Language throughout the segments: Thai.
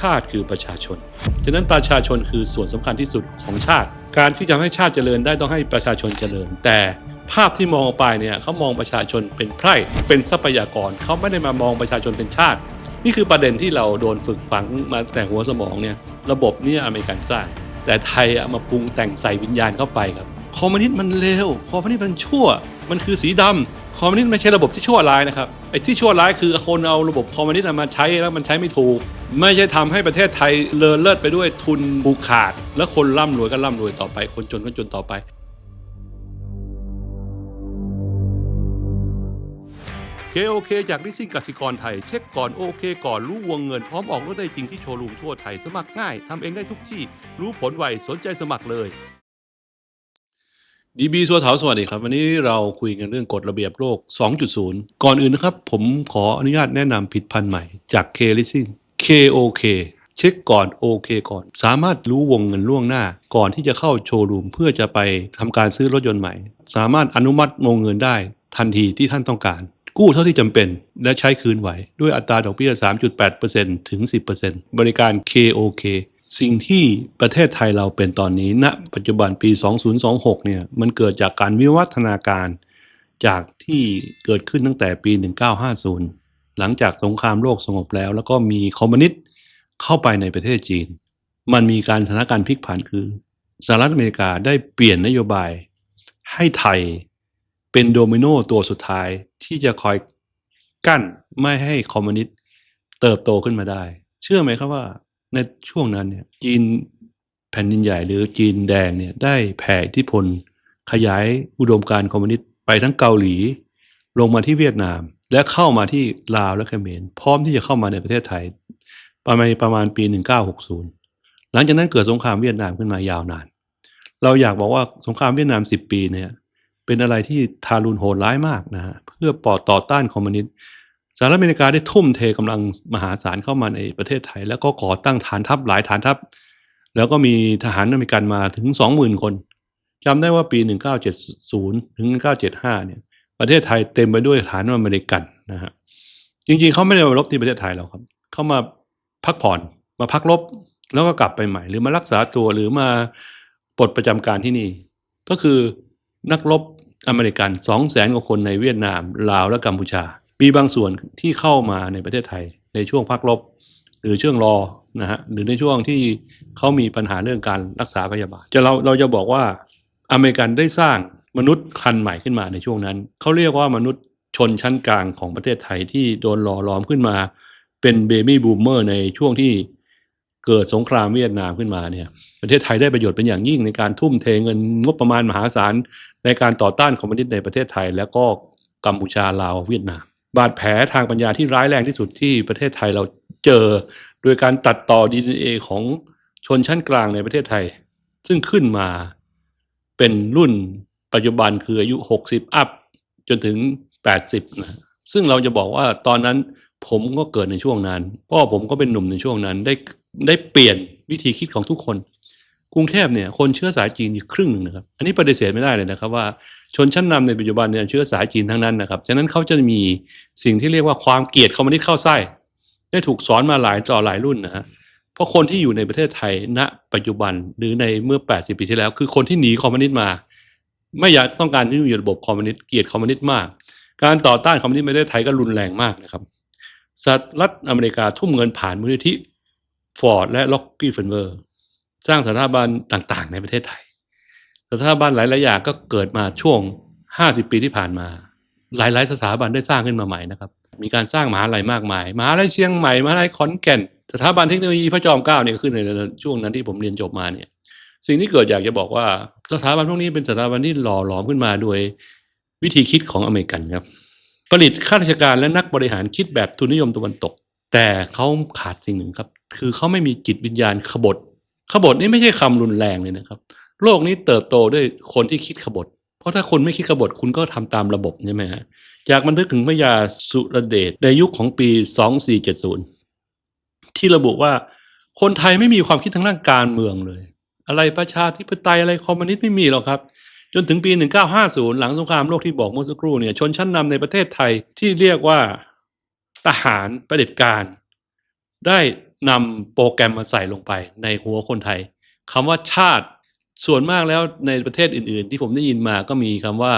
ชาติคือประชาชน ฉะนั้นประชาชนคือส่วนสำคัญที่สุดของชาติ การที่จะให้ชาติเจริญได้ต้องให้ประชาชนเจริญ แต่ภาพที่มองออกไปเนี่ยเขามองประชาชนเป็นไพร่เป็นทรัพยากรเขาไม่ได้มามองประชาชนเป็นชาติ นี่คือประเด็นที่เราโดนฝึกฝังมาแต่หัวสมองเนี่ยระบบเนี่ยอเมริกันสร้างแต่ไทยเอามาปรุงแต่งใส่วิญญาณเข้าไปครับคอมมิวนิสต์มันเลวคอมมิวนิสต์มันชั่ว มันคือสีดำ คอมมิวนิสต์ไม่ใช่ระบบที่ชั่วร้ายนะครับไอ้ที่ชั่วร้ายคือคนเอาระบบคอมมิวนิสต์มาใช้แล้วมันใช้ไม่ถูก ไม่ใช่ทำให้ประเทศไทยเลอเลิศไปด้วยทุนผูกขาด แล้วคนร่ำรวยก็ร่ำรวยต่อไป คนจนก็จนต่อไป KOK จากลิซิ่งกสิกรไทย เช็คก่อนโอเค ก่อนรู้วงเงินพร้อมออกรถได้จริงที่โชว์รูมทั่วไทยสมัครง่ายทำเองได้ทุกที่ รู้ผลไวสนใจสมัครเลย ดีบีสัวเถาสวัสดีครับ วันนี้เราคุยกันเรื่องกฎระเบียบโลก 2.0 ก่อนอื่นนะครับ ผมขออนุญาตแนะนำผิดพันธุ์ใหม่จาก K Leasing KOK เช็คก่อนโอเคก่อน สามารถรู้วงเงินล่วงหน้า ก่อนที่จะเข้าโชว์รูมเพื่อจะไปทำการซื้อรถยนต์ใหม่ สามารถอนุมัติวงเงินได้ทันทีที่ท่านต้องการ กู้เท่าที่จำเป็น และใช้คืนไหว ด้วยอัตราดอกเบี้ย 3.8%ถึง 10%บริการ KOK สิ่งที่ประเทศไทยเราเป็นตอนนี้ณปัจจุบันปี 2026 เนี่ยมันเกิดจากการวิวัฒนาการจากที่เกิดขึ้นตั้งแต่ปี 1950 หลังจากสงครามโลกสงบแล้ว แล้วก็มีคอมมิวนิสต์เข้าไปในประเทศจีน มันมีการสถานการณ์พลิกผันคือสหรัฐอเมริกาได้เปลี่ยนนโยบายให้ไทยเป็นโดมิโนตัวสุดท้ายที่จะคอยกั้นไม่ให้คอมมิวนิสต์เติบโตขึ้นมาได้ เชื่อไหมครับว่า ในช่วงนั้นเนี่ยจีนแผ่นดินใหญ่หรือจีนแดงเนี่ยได้แผ่อิทธิพล ขยายอุดมการคอมมิวนิสต์ไปทั้งเกาหลี ลงมาที่เวียดนาม และเข้ามาที่ลาวและเขมรพร้อมที่จะเข้ามาในประเทศไทย ประมาณประมาณปี 1960 หลังจากนั้นเกิดสงครามเวียดนามขึ้นมายาวนาน เราอยากบอกว่าสงครามเวียดนาม 10 ปีเนี่ยเป็นอะไรที่ทารุณโหดร้ายมากนะฮะเพื่อปอต่อต้านคอมมิวนิสต์ สหรัฐอเมริกาได้ทุ่มเทกำลังมหาศาลเข้ามาในประเทศไทย แล้วก็ก่อตั้งฐานทัพหลายฐานทัพ แล้วก็มีทหารอเมริกันมาถึง20,000คนจำได้ว่าปี 1970 ถึง 1975 เนี่ย ประเทศไทยเต็มไปด้วยฐานอเมริกันนะฮะจริงๆเขาไม่ได้มารบที่ประเทศไทยหรอกครับ เขามาพักผ่อนมาพักรบแล้วก็กลับไปใหม่ หรือมารักษาตัวหรือมาปลดประจำการที่นี่ ก็คือนักรบอเมริกัน2 0 0แสนกว่าคนในเวียดนามลาวและกัมพูชา มีบางส่วนที่เข้ามาในประเทศไทยในช่วงพักรบหรือช่วงรอนะฮะหรือในช่วงที่เขามีปัญหาเรื่องการรักษาพยาบาลจะเราเราจะบอกว่าอเมริกันได้สร้างมนุษย์คันใหม่ขึ้นมาในช่วงนั้นเขาเรียกว่ามนุษย์ชนชั้นกลางของประเทศไทยที่โดนหล่อหลอมขึ้นมา เป็นเบบี้บูมเมอร์ในช่วงที่เกิดสงครามเวียดนามขึ้นมาเนี่ยประเทศไทยได้ประโยชน์เป็นอย่างยิ่งในการทุ่มเทเงินงบประมาณมหาศาลในการต่อต้านคอมมิวนิสต์ในประเทศไทย แล้วก็กัมพูชาลาวเวียดนาม บาดแผลทางปัญญาที่ร้ายแรงที่สุดที่ประเทศไทยเราเจอ โดยการตัดต่อ DNA ของชนชั้นกลางในประเทศไทย ซึ่งขึ้นมาเป็นรุ่นปัจจุบันคืออายุ 60 อัพ จนถึง 80 นะ ซึ่งเราจะบอกว่าตอนนั้นผมก็เกิดในช่วงนั้น พ่อผมก็เป็นหนุ่มในช่วงนั้นได้ได้เปลี่ยนวิธีคิดของทุกคน กรุงเทพเนี่ยคนเชื้อสายจีนอยู่ครึ่งหนึ่งนะครับอันนี้ปฏิเสธไม่ได้เลยนะครับว่าชนชั้นนำในปัจจุบันเนี่ยเชื้อสายจีนทั้งนั้นนะครับฉะนั้นเขาจะมีสิ่งที่เรียกว่าความเกลียดคอมมิวนิสต์เข้าไส้ได้ถูกสอนมาหลายต่อหลายรุ่นนะฮะเพราะคนที่อยู่ในประเทศไทยณ ปัจจุบันหรือในเมื่อ 80 ปีที่แล้ว คือคนที่หนีคอมมิวนิสต์มา ไม่อยากต้องการที่อยู่ในระบบคอมมิวนิสต์เกลียดคอมมิวนิสต์มาก การต่อต้านคอมมิวนิสต์ในประเทศไทยก็รุนแรงมากนะครับสหรัฐอเมริกาทุ่มเงินผ่านมูลนิธิฟอร์ดและล็อกกี้เฟนเวอร์ สร้างสถาบันต่างๆ ในประเทศไทย สถาบันหลายๆอย่างก็เกิดมาช่วง 50 ปีที่ผ่านมา หลายๆ สถาบันได้สร้างขึ้นมาใหม่นะครับ มีการสร้างมหาลัยมากมาย มหาลัยเชียงใหม่ มหาลัยขอนแก่น สถาบันเทคโนโลยีพระจอมเกล้าเนี่ยขึ้นในช่วงนั้นที่ผมเรียนจบมาเนี่ย สิ่งที่เกิดอยากจะบอกว่าสถาบันพวกนี้เป็นสถาบันที่หล่อหลอมขึ้นมาโดยวิธีคิดของอเมริกันครับ ผลิตข้าราชการและนักบริหารคิดแบบทุนนิยมตะวันตก แต่เขาขาดสิ่งหนึ่งครับ คือเขาไม่มีจิตวิญญาณขบฏ ขบฏนี่ไม่ใช่คำรุนแรงเลยนะครับ โลกนี้เติบโตด้วยคนที่คิดขบฏ เพราะถ้าคนไม่คิดขบฏคุณก็ทำตามระบบใช่ไหมฮะจากบันทึกถึงพระยาสุรเดชในยุคของปี 2470 ที่ระบุว่าคนไทยไม่มีความคิดทางด้านการเมืองเลย อะไรประชาธิปไตยอะไรคอมมิวนิสต์ไม่มีหรอกครับ จนถึงปี 1950 หลังสงครามโลกที่บอกเมื่อสักครู่เนี่ยชนชั้นนำในประเทศไทยที่เรียกว่าทหารประเด็จการ ได้ นำโปรแกรมมาใส่ลงไปในหัวคนไทยคำว่าชาติส่วนมากแล้วในประเทศอื่น ๆ ที่ผมได้ยินมาก็มีคำว่า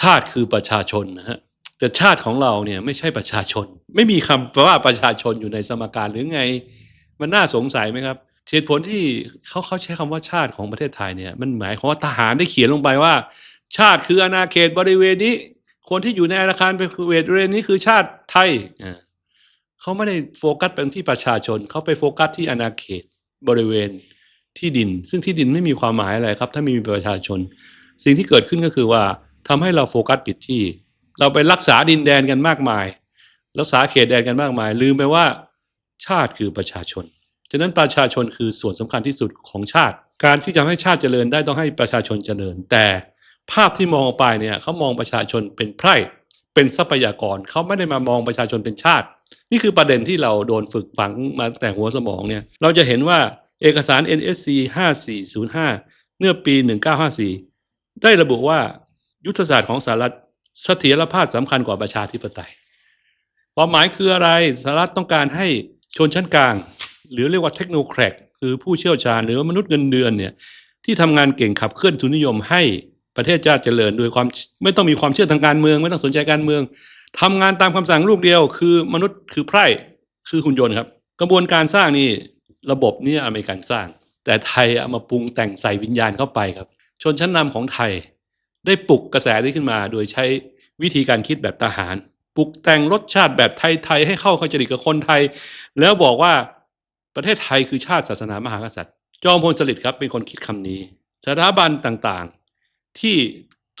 ชาติคือประชาชนนะฮะแต่ชาติของเราเนี่ยไม่ใช่ประชาชน ไม่มีคำว่าประชาชนอยู่ในสมการหรือไง มันน่าสงสัยไหมครับเหตุผลที่เขาเขาใช้คำว่าชาติของประเทศไทยเนี่ยมันหมายความว่าทหารได้เขียนลงไปว่า ชาติคืออาณาเขตบริเวณนี้ คนที่อยู่ในอาคารบริเวณนี้คือชาติไทยอ่า เขาไม่ได้โฟกัสไปที่ประชาชน เขาไปโฟกัสที่อาณาเขตบริเวณที่ดิน ซึ่งที่ดินไม่มีความหมายอะไรครับ ถ้าไม่มีประชาชน สิ่งที่เกิดขึ้นก็คือว่าทำให้เราโฟกัสผิดที่ เราไปรักษาดินแดนกันมากมาย รักษาเขตแดนกันมากมาย ลืมไปว่าชาติคือประชาชน ฉะนั้นประชาชนคือส่วนสำคัญที่สุดของชาติ การที่จะให้ชาติเจริญได้ต้องให้ประชาชนเจริญ แต่ภาพที่มองออกไปเนี่ยเขามองประชาชนเป็นไพร่ เป็นทรัพยากรเขาไม่ได้มามองประชาชนเป็นชาติ นี่คือประเด็นที่เราโดนฝึกฝังมาแต่หัวสมองเนี่ยเราจะเห็นว่าเอกสาร NSC 5405 เมื่อปี 1954 ได้ระบุว่ายุทธศาสตร์ของสหรัฐเสถียรภาพสำคัญกว่าประชาธิปไตย ความหมายคืออะไรสหรัฐต้องการให้ชนชั้นกลาง หรือเรียกว่าเทคโนแครกคือผู้เชี่ยวชาญหรือมนุษย์เงินเดือนเนี่ยที่ทำงานเก่งขับเคลื่อนทุนนิยมให้ ประเทศชาติเจริญโดยความไม่ต้องมีความเชื่อทางการเมือง ไม่ต้องสนใจการเมืองทำงานตามคำสั่งลูกเดียว คือมนุษย์คือไพร่คือหุ่นยนต์ครับ กระบวนการสร้างนี่ระบบนี่อเมริกันสร้าง แต่ไทยเอามาปรุงแต่งใส่วิญญาณเข้าไปครับ ชนชั้นนำของไทย ได้ปลุกกระแสนี้ขึ้นมา โดยใช้วิธีการคิดแบบทหารปลุกแต่งรสชาติแบบไทยๆให้เข้าเข้าจริตกับคนไทย แล้วบอกว่าประเทศไทยคือชาติศาสนามหากษัตริย์ จอมพลสฤษดิ์ครับเป็นคนคิดคำนี้ สถาบันต่างๆ ที่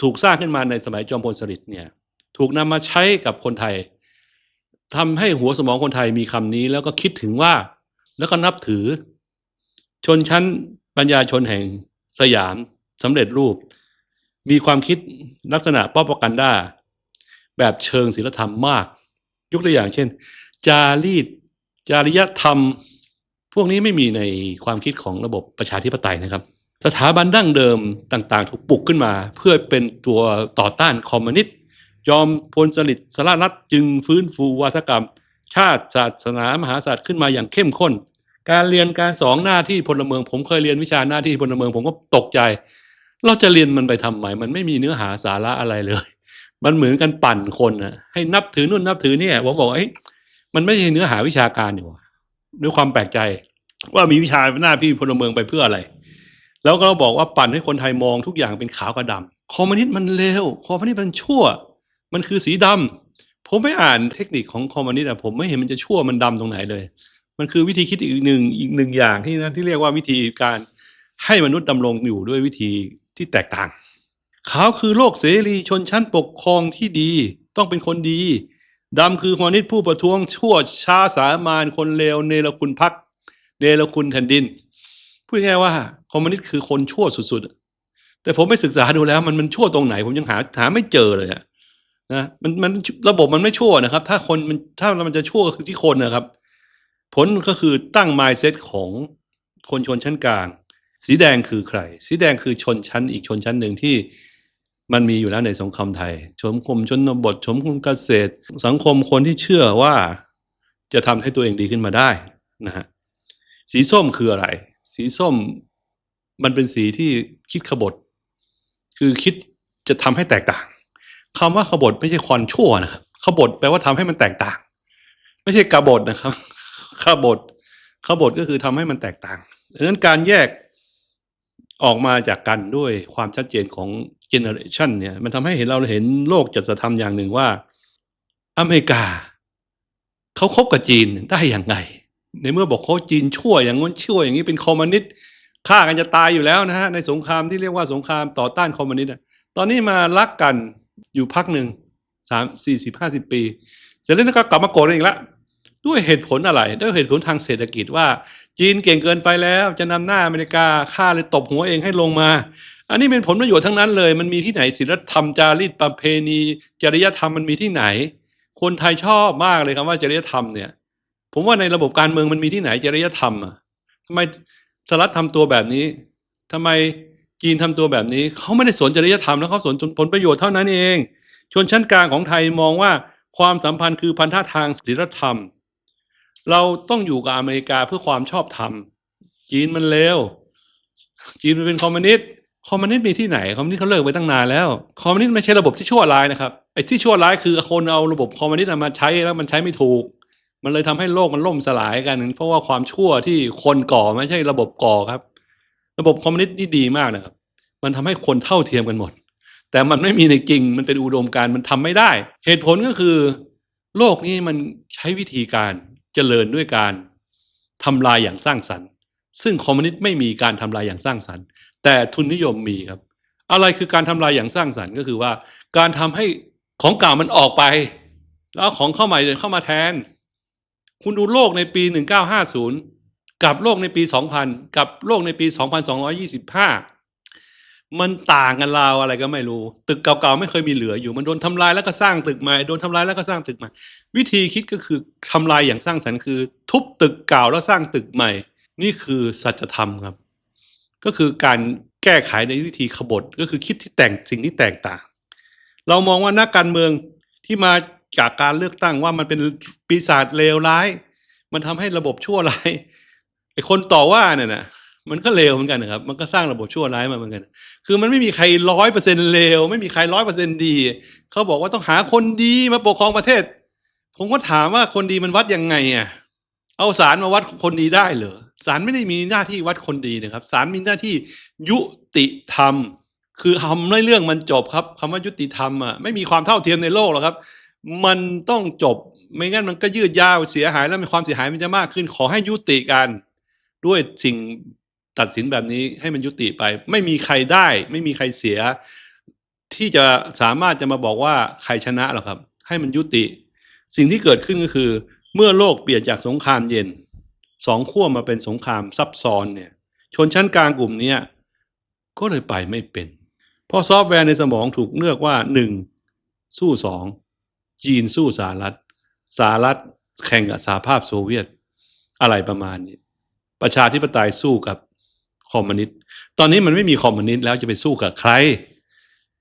ถูกสร้างขึ้นมาในสมัยจอมพลสฤษดิ์เนี่ยถูกนำมาใช้กับคนไทยทำให้หัวสมองคนไทยมีคำนี้ แล้วก็คิดถึงว่า แล้วก็นับถือ ชนชั้นปัญญาชนแห่งสยามสำเร็จรูป มีความคิดลักษณะป้อปกันด้าแบบเชิงศิลธรรมมาก ยกตัวอย่างเช่น จารีตจริยธรรม พวกนี้ไม่มีในความคิดของระบบประชาธิปไตยนะครับ สถาบันดั้งเดิมต่างๆ ถูกปลุกขึ้นมา เพื่อเป็นตัวต่อต้านคอมมิวนิสต์จอมพลสฤษดิ์สารรัฐจึงฟื้นฟูวัฒกรรม ชาติศาสนามหาศาสตร์ขึ้นมาอย่างเข้มข้น การเรียนการสองหน้าที่พลเมือง ผมเคยเรียนวิชาหน้าที่พลเมือง ผมก็ตกใจ เราจะเรียนมันไปทำไมมันไม่มีเนื้อหาสาระอะไรเลย มันเหมือนกันปั่นคนนะให้นับถือนู่นนับถือนี่ผมบอกเอ้ยมันไม่ใช่เนื้อหาวิชาการอยู่ด้วยความแปลกใจ ว่ามีวิชาหน้าพี่พลเมืองไปเพื่ออะไร แล้วก็บอกว่าปั่นให้คนไทยมองทุกอย่างเป็นขาวกับดำคอมมิวนิสต์มันเลวคอมมิวนิสต์มันชั่ว มันคือสีดำผมไม่อ่านเทคนิคของคอมมิวนิสต์อะผมไม่เห็นมันจะชั่วมันดำตรงไหนเลย มันคือวิธีคิดอีกหนึ่งอีกหนึ่งอย่างที่นะที่เรียกว่าวิธีการให้มนุษย์ดำรงอยู่ด้วยวิธีที่แตกต่างขาวคือโลกเสรีชนชั้นปกครองที่ดี ต้องเป็นคนดีดำคือคอมมิวนิสต์ผู้ประท้วงชั่วช้าสามานคนเลวเนรคุณพักเนรคุณแผ่นดิน พูดง่ายว่าคอมมิวนิสต์คือคนชั่วสุดๆ แต่ผมไปศึกษาดูแล้วมันมันชั่วตรงไหน ผมยังหาหาไม่เจอเลยอะนะมันมันระบบมันไม่ชั่วนะครับ ถ้าคนมันถ้ามันจะชั่วก็คือที่คนนะครับ ผลก็คือตั้ง mindset ของคนชนชั้นกลาง สีแดงคือใคร สีแดงคือชนชั้นอีกชนชั้นหนึ่งที่มันมีอยู่แล้วในสังคมไทยสังคมชนบทสังคมเกษตร สังคมคนที่เชื่อว่าจะทำให้ตัวเองดีขึ้นมาได้นะฮะสีส้มคืออะไร สีส้มมันเป็นสีที่คิดขบฏ คือคิดจะทำให้แตกต่างคำว่าขบฏไม่ใช่คอนชั่วนะครับขบฏแปลว่าทำให้มันแตกต่าง ไม่ใช่กบฏนะครับขบฏขบฏก็คือทำให้มันแตกต่างดังนั้นการแยกออกมาจากกันด้วยความชัดเจนของเจเนอเรชันเนี่ยมันทำให้เห็นเราเห็นโลกจัดสธรรมอย่างหนึ่งว่า อเมริกา เขาคบกับจีนได้อย่างไง ในเมื่อบอกเขาจีนชั่วอย่างง้นชั่วอย่างนี้เป็นคอมมิวนิสต์ฆ่ากันจะตายอยู่แล้วนะฮะในสงครามที่เรียกว่าสงครามต่อต้านคอมมิวนิสต์อะตอนนี้มารักกันอยู่พักหนึ่งสามสี่สิบห้าสิบปี เสร็จแล้วก็กลับมาโกรธกันอีกแล้วด้วยเหตุผลอะไร ด้วยเหตุผลทางเศรษฐกิจว่า จีนเก่งเกินไปแล้วจะนำหน้าอเมริกาฆ่าเลยตบหัวเองให้ลงมา อันนี้เป็นผลประโยชน์ทั้งนั้นเลย มันมีที่ไหนศีลธรรมจารีตประเพณี จริยธรรมมันมีที่ไหน คนไทยชอบมากเลยคำว่าจริยธรรมเนี่ย ผมว่าในระบบการเมืองมันมีที่ไหนจริยธรรมอะทำไมสหรัฐทำตัวแบบนี้ทำไมจีนทำตัวแบบนี้ เขาไม่ได้สนจริยธรรมแล้วเขาสนผลประโยชน์เท่านั้นเอง ชนชั้นกลางของไทยมองว่าความสัมพันธ์คือพันธะทางศีลธรรม เราต้องอยู่กับอเมริกาเพื่อความชอบธรรม จีนมันเลวจีนมันเป็นคอมมิวนิสต์คอมมิวนิสต์มีที่ไหนคอมมิวนิสต์เขาเลิกไปตั้งนานแล้วคอมมิวนิสต์ไม่ใช่ระบบที่ชั่วร้ายนะครับไอ้ที่ชั่วร้ายคือคนเอาระบบคอมมิวนิสต์มาใช้แล้วมันใช้ไม่ถูก มันเลยทำให้โลกมันล่มสลายกัน เพราะว่าความชั่วที่คนก่อไม่ใช่ระบบก่อครับ ระบบคอมมิวนิสต์นี่ดีมากนะครับ มันทำให้คนเท่าเทียมกันหมด แต่มันไม่มีในจริง มันเป็นอุดมการณ์มันทำไม่ได้ เหตุผลก็คือ โลกนี้มันใช้วิธีการเจริญด้วยการทำลายอย่างสร้างสรรค์ ซึ่งคอมมิวนิสต์ไม่มีการทำลายอย่างสร้างสรรค์ แต่ทุนนิยมมีครับ อะไรคือการทำลายอย่างสร้างสรรค์ก็คือว่า การทำให้ของเก่ามันออกไป แล้วเอาของเข้าใหม่เข้ามาแทน คุณดูโลกในปี 1950 กับโลกในปี 2000 กับโลกในปี 2225 มันต่างกันราวอะไรก็ไม่รู้ ตึกเก่าๆไม่เคยมีเหลืออยู่ มันโดนทำลายแล้วก็สร้างตึกใหม่ โดนทำลายแล้วก็สร้างตึกใหม่ วิธีคิดก็คือทำลายอย่างสร้างสรรค์คือ ทุบตึกเก่าแล้วสร้างตึกใหม่ นี่คือสัจธรรมครับ ก็คือการแก้ไขในวิธีขบฏก็คือคิดที่แต่งสิ่งที่แตกต่าง เรามองว่านักการเมืองที่มา จากการเลือกตั้งว่ามันเป็นปีศาจเลวร้าย มันทำให้ระบบชั่วร้ายไอ้คนต่อว่าเนี่ยนะมันก็เลวเหมือนกันนะครับ มันก็สร้างระบบชั่วร้ายมาเหมือนกัน คือมันไม่มีใครร้อยเปอร์เซ็นเลว ไม่มีใครร้อยเปอร์เซ็นดี เขาบอกว่าต้องหาคนดีมาปกครองประเทศ ผมก็ถามว่าคนดีมันวัดยังไงอะ เอาศาลมาวัดคนดีได้เหรอศาลไม่ได้มีหน้าที่วัดคนดีนะครับศาลมีหน้าที่ยุติธรรม คือทำให้เรื่องมันจบครับคำว่ายุติธรรมอะไม่มีความเท่าเทียมในโลกหรอกครับ มันต้องจบ ไม่งั้นมันก็ยืดยาวเสียหายแล้วมีความเสียหายมันจะมากขึ้น ขอให้ยุติกันด้วยสิ่งตัดสินแบบนี้ให้มันยุติไป ไม่มีใครได้ ไม่มีใครเสีย ที่จะสามารถจะมาบอกว่าใครชนะหรอกครับ ให้มันยุติ สิ่งที่เกิดขึ้นก็คือ เมื่อโลกเปลี่ยนจากสงครามเย็นสองขั้วมาเป็นสงครามซับซ้อนเนี่ย ชนชั้นกลางกลุ่มนี้ก็เลยไปไม่เป็น เพราะซอฟต์แวร์ในสมองถูกเลือกว่าหนึ่งสู้สอง จีนสู้สหรัฐสหรัฐแข่งกับสหภาพโซเวียตอะไรประมาณนี้ ประชาธิปไตยสู้กับคอมมิวนิสต์ตอนนี้มันไม่มีคอมมิวนิสต์แล้วจะไปสู้กับใคร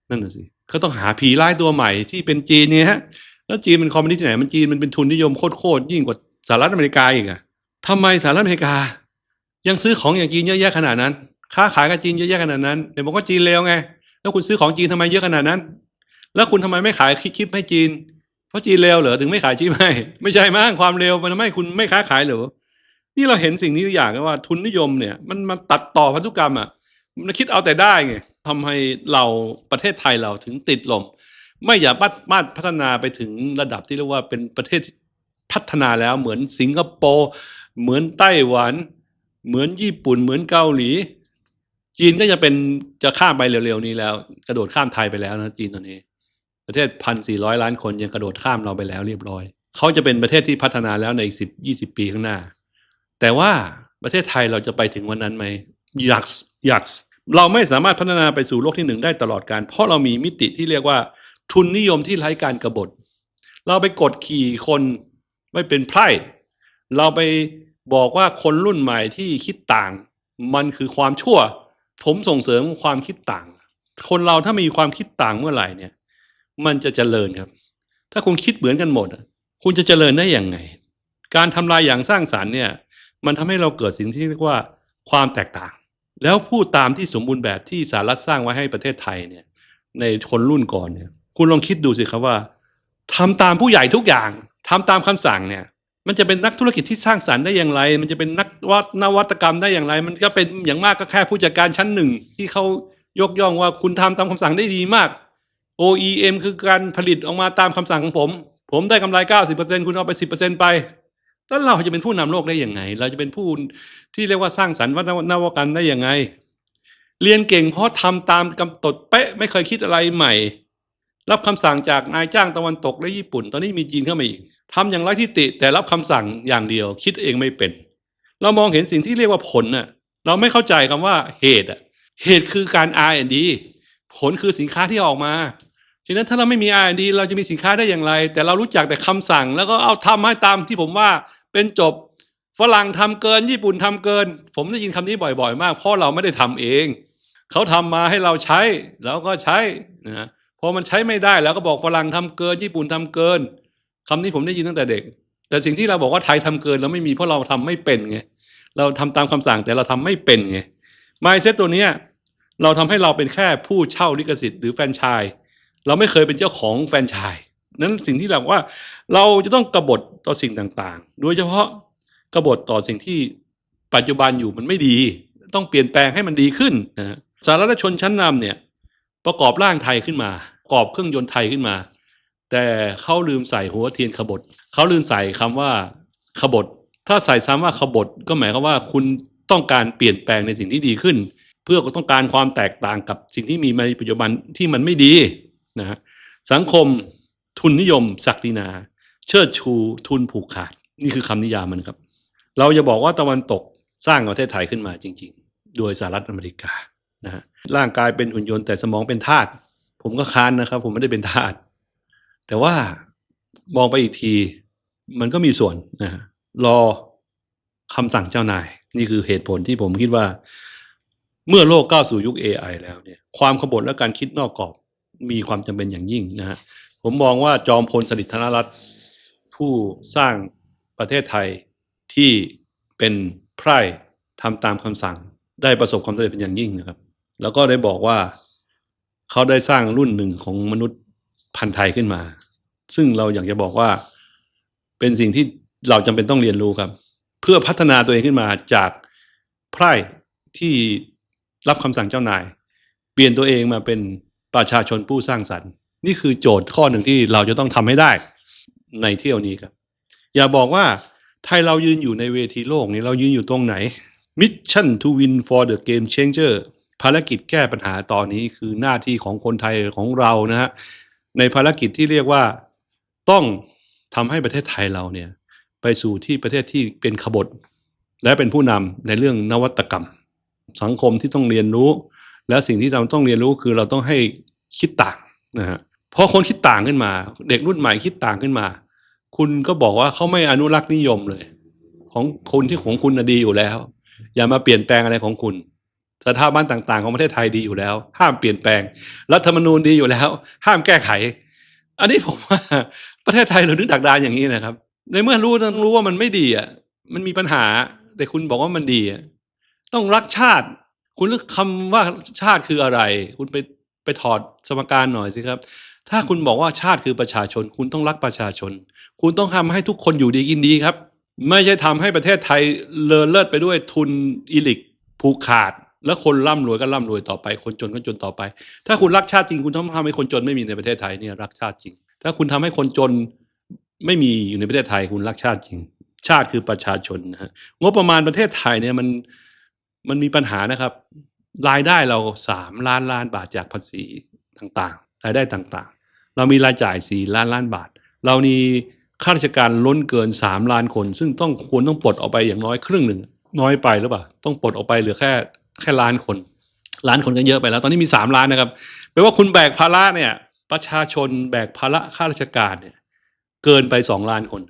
นั่นน่ะสิเขาต้องหาผีร้ายตัวใหม่ที่เป็นจีนเนี่ยฮะแล้วจีนเป็นคอมมิวนิสต์ที่ไหนมันจีนมันเป็นทุนนิยมโคตรๆยิ่งกว่าสหรัฐอเมริกาอีกอะทำไมสหรัฐอเมริกา ยังซื้อของอย่างจีนเยอะแยะขนาดนั้น ค้าขายกับจีนเยอะแยะขนาดนั้นเดี๋ยวบอกว่าจีนเลวไง แล้วคุณซื้อของจีนทำไมเยอะขนาดนั้น แล้วคุณทำไมไม่ขายคลิปให้จีน เพราะจีนเลวเหรอถึงไม่ขายชิปให้ไม่ใช่มั้งความเลวมันทำให้คุณไม่ค้าขายเหรอนี่เราเห็นสิ่งนี้ตัวอย่างว่าทุนนิยมเนี่ย มันมันตัดต่อพันธุกรรมอะมันคิดเอาแต่ได้ไงทำให้เราประเทศไทยเราถึงติดลม ไม่อยากมามาพัฒนาไปถึงระดับที่เรียกว่าเป็นประเทศพัฒนาแล้วเหมือนสิงคโปร์เหมือนไต้หวัน เหมือนญี่ปุ่น เหมือนเกาหลี จีนก็จะเป็นจะข้ามไปเร็วๆนี้แล้ว กระโดดข้ามไทยไปแล้วนะจีนตอนนี้ ประเทศพันสี่ร้อยล้านคนยังกระโดดข้ามเราไปแล้วเรียบร้อย เขาจะเป็นประเทศที่พัฒนาแล้วในอีกสิบยี่สิบปีข้างหน้า แต่ว่าประเทศไทยเราจะไปถึงวันนั้นไหมยักษ์ยักษ์เราไม่สามารถพัฒนาไปสู่โลกที่หนึ่งได้ตลอดการ เพราะเรามีมิติที่เรียกว่า ทุนนิยมที่ไร้การกรบฏ เราไปกดขี่คนไม่เป็นไพร่ เราไปบอกว่าคนรุ่นใหม่ที่คิดต่าง มันคือความชั่ว ผมส่งเสริมความคิดต่าง คนเราถ้ามีความคิดต่างเมื่อไหร่เนี่ย มันจะเจริญครับ ถ้าคุณคิดเหมือนกันหมดคุณจะเจริญได้อย่างไง การทำลายอย่างสร้างสารรค์เนี่ย มันทำให้เราเกิดสิ่งที่เรียกว่าความแตกต่าง แล้วพูดตามที่สมบูรณ์แบบที่สหรัฐสร้างไว้ให้ประเทศไทยเนี่ย ในคนรุ่นก่อนเนี่ย คุณลองคิดดูสิครับว่าทำตามผู้ใหญ่ทุกอย่างทำตามคำสั่งเนี่ยมันจะเป็นนักธุรกิจที่สร้างสรรค์ได้อย่างไร มันจะเป็นนักวัฒนวัตกรรมได้อย่างไร มันก็เป็นอย่างมากก็แค่ผู้จัดการชั้นหนึ่งที่เขายกย่องว่าคุณทำตามคำสั่งได้ดีมาก OEM คือการผลิตออกมาตามคำสั่งของผม ผมได้กำไร 90%คุณเอาไป 10%ไป แล้วเราจะเป็นผู้นำโลกได้ยังไง เราจะเป็นผู้ที่เรียกว่าสร้างสรรค์วัฒนวัตกรรมได้ยังไง เรียนเก่งเพราะทำตามกำหนดเป๊ะไม่เคยคิดอะไรใหม่ รับคำสั่งจากนายจ้างตะวันตกและญี่ปุ่น ตอนนี้มีจีนเข้ามาอีกทำอย่างไรที่ติแต่รับคำสั่งอย่างเดียว คิดเองไม่เป็น เรามองเห็นสิ่งที่เรียกว่าผลน่ะเราไม่เข้าใจคำว่าเหตุอะเหตุคือการ R&D ผลคือสินค้าที่ออกมาฉะนั้นถ้าเราไม่มี R&D เราจะมีสินค้าได้อย่างไร แต่เรารู้จักแต่คำสั่ง แล้วก็เอาทำให้ตามที่ผมว่าเป็นจบฝรั่งทำเกิน ญี่ปุ่นทำเกิน ผมได้ยินคำนี้บ่อย ๆ มากเพราะเราไม่ได้ทำเอง เขาทำมาให้เราใช้เราก็ใช้นะพอมันใช้ไม่ได้แล้วก็บอกฝรั่งทำเกิน ญี่ปุ่นทำเกินคำนี้ผมได้ยินตั้งแต่เด็ก แต่สิ่งที่เราบอกว่าไทยทำเกินเราไม่มีเพราะเราทำไม่เป็นไงเราทำตามคำสั่งแต่เราทำไม่เป็นไงไมเซ็ตตัวเนี้ย เราทำให้เราเป็นแค่ผู้เช่าลิขสิทธิ์หรือแฟนชส์เราไม่เคยเป็นเจ้าของแฟนชส์นั้นสิ่งที่เราบอกว่าเราจะต้องกบฏต่อสิ่งต่างๆ โดยเฉพาะกบฏต่อสิ่งที่ปัจจุบันอยู่มันไม่ดี ต้องเปลี่ยนแปลงให้มันดีขึ้นนะสาธารชนชั้นนำเนี่ยประกอบร่างไทยขึ้นมา ประกอบเครื่องยนต์ไทยขึ้นมา แต่เขาลืมใส่หัวเทียนขบฏเขาลืมใส่คำว่าขบฏ ถ้าใส่ซ้ำว่าขบฏก็หมายความว่าคุณต้องการเปลี่ยนแปลงในสิ่งที่ดีขึ้น เพื่อต้องการความแตกต่างกับสิ่งที่มีในปัจจุบันที่มันไม่ดีนะฮะสังคมทุนนิยมศักดินา เชิดชูทุนผูกขาด นี่คือคำนิยามมันครับ เราจะบอกว่าตะวันตกสร้างประเทศไทยขึ้นมาจริง ๆ โดยสหรัฐอเมริกานะฮะร่างกายเป็นหุ่นยนต์แต่สมองเป็นธาตุผมก็ค้านนะครับ ผมไม่ได้เป็นทาสแต่ว่ามองไปอีกที มันก็มีส่วนนะฮะรอคำสั่งเจ้านาย นี่คือเหตุผลที่ผมคิดว่า เมื่อโลกก้าวสู่ยุค AI แล้วเนี่ยความขบฏและการคิดนอกกรอบมีความจำเป็นอย่างยิ่งนะฮะผมมองว่าจอมพลสฤษดิ์ธนรัตน์ผู้สร้างประเทศไทยที่เป็นไพร่ทำตามคำสั่ง ได้ประสบความสำเร็จเป็นอย่างยิ่งนะครับ แล้วก็ได้บอกว่าเขาได้สร้างรุ่นหนึ่งของมนุษย์พันธุ์ไทยขึ้นมา ซึ่งเราอยากจะบอกว่าเป็นสิ่งที่เราจำเป็นต้องเรียนรู้ครับ เพื่อพัฒนาตัวเองขึ้นมาจากไพร่ที่ รับคำสั่งเจ้านาย เปลี่ยนตัวเองมาเป็นประชาชนผู้สร้างสรรค์ นี่คือโจทย์ข้อหนึ่งที่เราจะต้องทำให้ได้ในเที่ยวนี้ครับ อย่าบอกว่าไทยเรายืนอยู่ในเวทีโลกนี้เรายืนอยู่ตรงไหน Mission to win for the game changer ภารกิจแก้ปัญหาตอนนี้คือหน้าที่ของคนไทยของเรานะฮะในภารกิจที่เรียกว่าต้องทำให้ประเทศไทยเราเนี่ยไปสู่ที่ประเทศที่เป็นขบฏ และเป็นผู้นำในเรื่องนวัตกรรม สังคมที่ต้องเรียนรู้ และสิ่งที่เราต้องเรียนรู้คือเราต้องให้คิดต่างนะฮะพอคนคิดต่างขึ้นมา เด็กรุ่นใหม่คิดต่างขึ้นมา คุณก็บอกว่าเขาไม่อนุรักษ์นิยมเลย ของคนที่ของคุณน่ะดีอยู่แล้ว อย่ามาเปลี่ยนแปลงอะไรของคุณสถาบันต่าง ๆ ของประเทศไทยดีอยู่แล้ว ห้ามเปลี่ยนแปลง รัฐธรรมนูญดีอยู่แล้ว ห้ามแก้ไข อันนี้ผมว่าประเทศไทยเรานึกดักดานอย่างนี้นะครับ ในเมื่อรู้ต้องรู้ว่ามันไม่ดีอะมันมีปัญหาแต่คุณบอกว่ามันดีอะ ต้องรักชาติ คุณเลือกคำว่าชาติคืออะไร คุณไปไปถอดสมการหน่อยสิครับ ถ้าคุณบอกว่าชาติคือประชาชน คุณต้องรักประชาชน คุณต้องทำให้ทุกคนอยู่ดีกินดีครับ ไม่ใช่ทำให้ประเทศไทยเลอเลิศไปด้วยทุนอีลิกผูกขาด แล้วคนร่ำรวยก็ร่ำรวยต่อไป คนจนก็จนต่อไป ถ้าคุณรักชาติจริง คุณต้องทำให้คนจนไม่มีในประเทศไทยเนี่ยรักชาติจริง ถ้าคุณทำให้คนจนไม่มีอยู่ในประเทศไทย คุณรักชาติจริง ชาติคือประชาชนนะฮะงบประมาณประเทศไทยเนี่ยมัน มันมีปัญหานะครับ รายได้เราสามล้านล้านบาทจากภาษีต่างๆ รายได้ต่างๆ เรามีรายจ่ายสี่ล้านล้านบาท เรามีข้าราชการล้นเกินสามล้านคน ซึ่งต้องควรต้องปลดออกไปอย่างน้อยครึ่งหนึ่ง น้อยไปหรือเปล่า ต้องปลดออกไปเหลือแค่แค่ล้านคน ล้านคนก็เยอะไปแล้ว ตอนนี้มีสามล้านนะครับแปลว่าคุณแบกภาระเนี่ย ประชาชนแบกภาระข้าราชการเนี่ย เกินไปสองล้านคน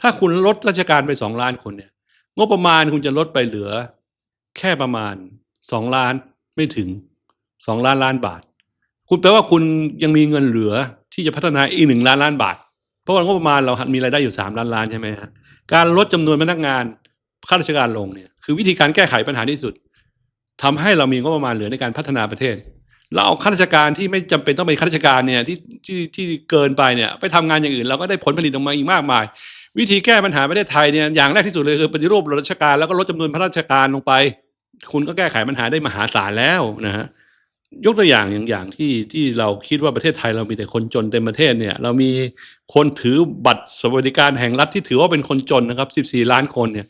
ถ้าคุณลดราชการไปสองล้านคนเนี่ยงบประมาณคุณจะลดไปเหลือ แค่ประมาณสองล้านไม่ถึงสองล้านล้านบาท คุณแปลว่าคุณยังมีเงินเหลือที่จะพัฒนาอีกหนึ่งล้านล้านบาท เพราะว่างบประมาณเรามีรายได้อยู่สามล้านล้านใช่ไหมฮะการลดจำนวนพนักงานข้าราชการลงเนี่ยคือวิธีการแก้ไขปัญหาที่สุดทำให้เรามีงบประมาณเหลือในการพัฒนาประเทศเราเอาข้าราชการที่ไม่จำเป็นต้องเป็นข้าราชการเนี่ยที่ที่ที่เกินไปเนี่ย ไปทำงานอย่างอื่นเราก็ได้ผลผลิตออกมาอีกมากมาย วิธีแก้ปัญหาประเทศไทยเนี่ยอย่างแรกที่สุดเลยคือปฏิรูประบบราชการแล้วก็ลดจำนวนข้าราชการลงไป คุณก็แก้ไขปัญหาได้มหาศาลแล้วนะฮะยกตัวอย่างอย่างอย่างที่ที่เราคิดว่าประเทศไทยเรามีแต่คนจนเต็มประเทศเนี่ย เรามีคนถือบัตรสวัสดิการแห่งรัฐที่ถือว่าเป็นคนจนนะครับ 14 ล้านคนเนี่ย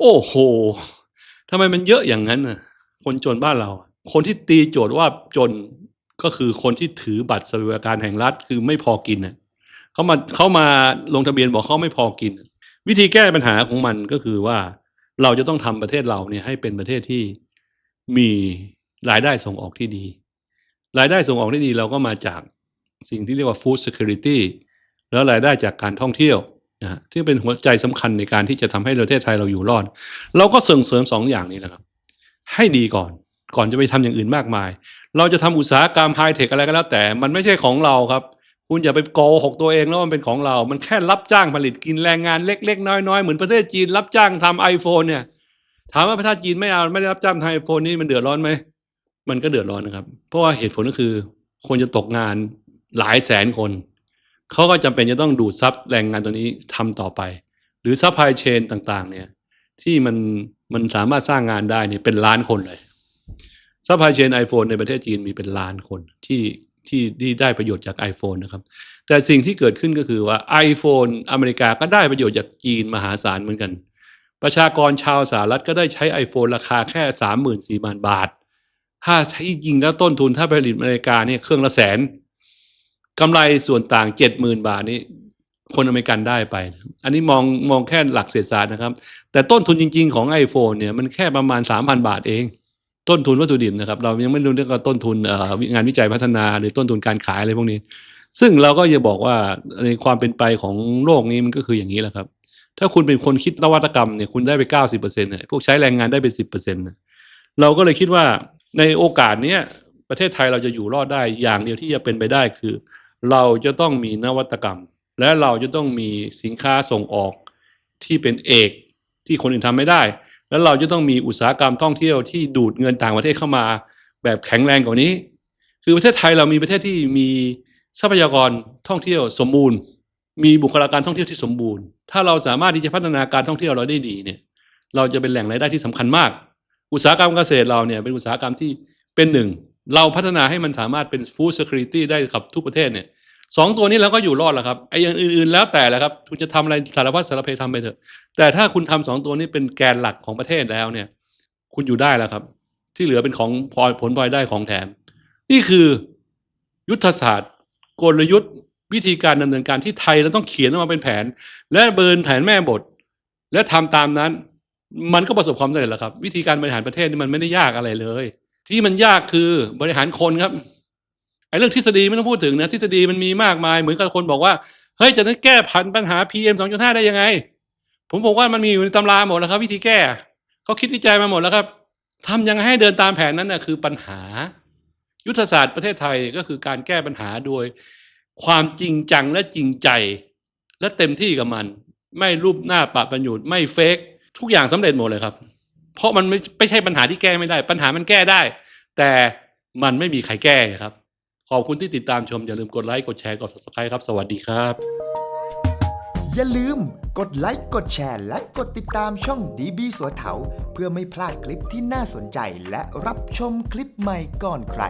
โอ้โหทำไมมันเยอะอย่างนั้นน่ะ คนจนบ้านเรา คนที่ตีโจทย์ว่าจนก็คือคนที่ถือบัตรสวัสดิการแห่งรัฐคือไม่พอกินน่ะ เขามาเขามาลงทะเบียนบอกเขาไม่พอกิน วิธีแก้ปัญหาของมันก็คือว่าเราจะต้องทำประเทศเราเนี่ยให้เป็นประเทศที่มีรายได้ส่งออกที่ดี รายได้ส่งออกที่ดีเราก็มาจากสิ่งที่เรียกว่า food security แล้วรายได้จากการท่องเที่ยวนะฮะที่เป็นหัวใจสำคัญในการที่จะทำให้ประเทศไทยเราอยู่รอด เราก็ส่งเสริมสองอย่างนี้นะครับ ให้ดีก่อนก่อนจะไปทำอย่างอื่นมากมาย เราจะทำอุตสาหกรรมไฮเทคอะไรก็แล้วแต่ มันไม่ใช่ของเราครับ คุณอย่าไปโกหกตัวเองแล้วมันเป็นของเรา มันแค่รับจ้างผลิตกินแรงงานเล็ก ๆ น้อยๆ เหมือนประเทศจีนรับจ้างทำไอโฟนเนี่ย ถามว่าประเทศจีนไม่เอาไม่ได้รับจ้างทำไอโฟนนี่มันเดือดร้อนไหม มันก็เดือดร้อนนะครับ เพราะว่าเหตุผลก็คือ คนจะตกงานหลายแสนคน เขาก็จำเป็นจะต้องดูดซับแรงงานตัวนี้ทำต่อไป หรือซัพพลายเชนต่างๆ เนี่ย ที่มันมันสามารถสร้างงานได้เนี่ยเป็นล้านคนเลยซัพพลายเชน iPhone ในประเทศจีนมีเป็นล้านคนที่ ที่ที่ได้ประโยชน์จาก iPhone นะครับ แต่สิ่งที่เกิดขึ้นก็คือว่า iPhone อเมริกาก็ได้ประโยชน์จากจีนมหาศาลเหมือนกัน ประชากรชาวสหรัฐก็ได้ใช้ iPhone ราคาแค่สามหมื่นสี่พันบาท ถ้าใช้ยิงแล้วต้นทุนถ้าผลิตอเมริกาเนี่ยเครื่องละแสนกำไรส่วนต่างเจ็ดหมื่นบาทนี้คนอเมริกันได้ไป อันนี้มองมองแค่หลักเศรษฐศาสตร์นะครับ แต่ต้นทุนจริง ๆ ของ iPhone เนี่ยมันแค่ประมาณ 3,000 บาทเอง ต้นทุนวัตถุดิบนะครับ เรายังไม่รู้เรื่องต้นทุนงานวิจัยพัฒนาหรือต้นทุนการขายอะไรพวกนี้ ซึ่งเราก็จะบอกว่าในความเป็นไปของโลกนี้มันก็คืออย่างนี้แหละครับ ถ้าคุณเป็นคนคิดนวัตกรรมเนี่ยคุณได้ไป 90%เนี่ยพวกใช้แรงงานได้ไป 10%นะเราก็เลยคิดว่าในโอกาสเนี้ยประเทศไทยเราจะอยู่รอดได้อย่างเดียวที่จะเป็นไปได้คือ เราจะต้องมีนวัตกรรม และเราจะต้องมีสินค้าส่งออกที่เป็นเอกที่คนอื่นทำไม่ได้ แล้วเราจะต้องมีอุตสาหกรรมท่องเที่ยวที่ดูดเงินต่างประเทศเข้ามา แบบแข็งแรงกว่านี้ คือประเทศไทยเรามีประเทศที่มีทรัพยากรท่องเที่ยวสมบูรณ์ มีบุคลากรท่องเที่ยวที่สมบูรณ์ ถ้าเราสามารถที่จะพัฒนาการท่องเที่ยวเราได้ดีเนี่ย เราจะเป็นแหล่งรายได้ที่สำคัญมาก อุตสาหกรรมเกษตรเราเนี่ยเป็นอุตสาหกรรมที่เป็นหนึ่งเราพัฒนาให้มันสามารถเป็น food security ได้กับทุกประเทศเนี่ย สองตัวนี้เราก็อยู่รอดแล้วครับไอ้อย่างอื่นๆแล้วแต่แหละครับคุณจะทำอะไรสารพัดสารเพทำไปเถอะ แต่ถ้าคุณทำสองตัวนี้เป็นแกนหลักของประเทศแล้วเนี่ย คุณอยู่ได้แล้วครับ ที่เหลือเป็นของพลอยผลพลอยได้ของแถม นี่คือยุทธศาสตร์ กลยุทธ์วิธีการดำเนินการที่ไทยเราต้องเขียนออกมาเป็นแผน และเบิร์นแผนแม่บท และทำตามนั้น มันก็ประสบความสำเร็จแล้วครับ วิธีการบริหารประเทศนี่มันไม่ได้ยากอะไรเลย ที่มันยากคือบริหารคนครับ ไอ้เรื่องทฤษฎีไม่ต้องพูดถึงนะทฤษฎีมันมีมากมาย เหมือนกับคนบอกว่าเฮ้ยจะนั้นแก้พันปัญหา PM 2.5 ได้ยังไง ผมบอกว่ามันมีอยู่ในตำราหมดแล้วครับ วิธีแก้เขาคิดวิจัยมาหมดแล้วครับทำยังไงให้เดินตามแผนนั้นนะคือปัญหา ยุทธศาสตร์ประเทศไทยก็คือการแก้ปัญหาโดยความจริงจังและจริงใจ และเต็มที่กับมัน ไม่รูปหน้าปะประโยชน์ไม่เฟกทุกอย่างสำเร็จหมดเลยครับ เพราะมันไม่ไม่ใช่ปัญหาที่แก้ไม่ได้ ปัญหามันแก้ได้ แต่มันไม่มีใครแก้ครับ ขอบคุณที่ติดตามชมอย่าลืมกดไลค์กดแชร์กด subscribe ครับ สวัสดีครับ อย่าลืมกดไลค์กดแชร์และกดติดตามช่องดีบีสัวเถาเพื่อไม่พลาดคลิปที่น่าสนใจและรับชมคลิปใหม่ก่อนใคร